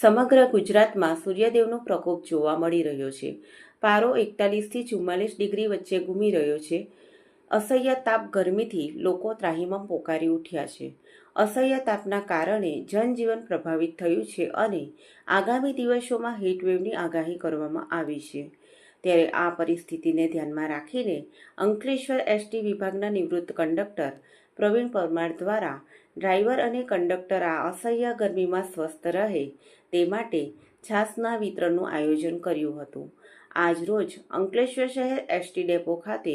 સમગ્ર ગુજરાતમાં સૂર્યદેવનો પ્રકોપ જોવા મળી રહ્યો છે. પારો એકતાલીસથી ચુમ્માલીસ ડિગ્રી વચ્ચે ઘૂમી રહ્યો છે. અસહ્ય તાપ ગરમીથી લોકો ત્રાહીમાં પોકારી ઉઠ્યા છે. અસહ્ય તાપના કારણે જનજીવન પ્રભાવિત થયું છે અને આગામી દિવસોમાં હીટવેવની આગાહી કરવામાં આવી છે. ત્યારે આ પરિસ્થિતિને ધ્યાનમાં રાખીને અંકલેશ્વર એસટી વિભાગના નિવૃત્ત કંડક્ટર પ્રવીણ પરમાર દ્વારા ડ્રાઈવર અને કંડક્ટર આ અસહ્ય ગરમીમાં સ્વસ્થ રહે તે માટે છાસના વિતરણનું આયોજન કર્યું હતું. આજ રોજ અંકલેશ્વર શહેર એસટી ડેપો ખાતે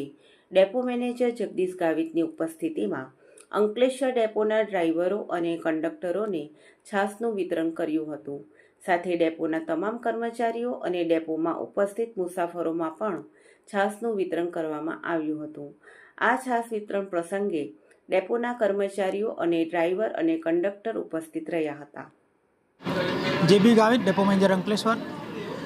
ડેપો મેનેજર જગદીશ ગાવિતની ઉપસ્થિતિમાં અંકલેશ્વર ડેપોના ડ્રાઈવરો અને કંડક્ટરોને છાસનું વિતરણ કર્યું હતું. સાથે ડેપોના તમામ કર્મચારીઓ અને ડેપોમાં ઉપસ્થિત મુસાફરોમાં પણ છાસનું વિતરણ કરવામાં આવ્યું હતું. આ છાસ વિતરણ પ્રસંગે ડેપોના કર્મચારીઓ અને ડ્રાઈવર અને કંડક્ટર ઉપસ્થિત રહ્યા હતા. JB Gavit, depot manager Ankleshwar.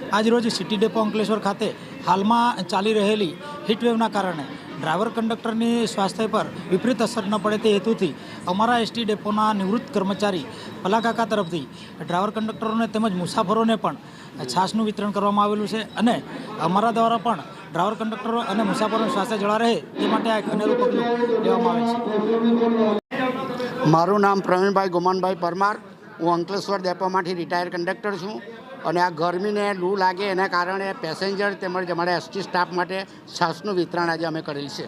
આજરોજ સિટી ડેપો અંકલેશ્વર ખાતે હાલમાં ચાલી રહેલી હીટવેવના કારણે ડ્રાઈવર કંડક્ટરની સ્વાસ્થ્ય પર વિપરીત અસર ન પડે તે હેતુથી અમારા એસટી ડેપોના નિવૃત્ત કર્મચારી પલાકાકા તરફથી ડ્રાઈવર કંડક્ટરોને તેમજ મુસાફરોને પણ છાશનું વિતરણ કરવામાં આવેલું છે અને અમારા દ્વારા પણ ડ્રાઈવર કંડક્ટરો અને મુસાફરોનું સ્વાસ્થ્ય જળા રહે તે માટે આ અનેરું પગલું લેવામાં આવે છે. મારું નામ પ્રવીણભાઈ ગોમાનભાઈ પરમાર. હું અંકલેશ્વર ડેપોમાંથી રિટાયર કંડક્ટર છું અને આ ગરમીને લૂ લાગે એના કારણે પેસેન્જર તેમજ અમારા એસટી સ્ટાફ માટે છાસનું વિતરણ આજે અમે કરેલ છે.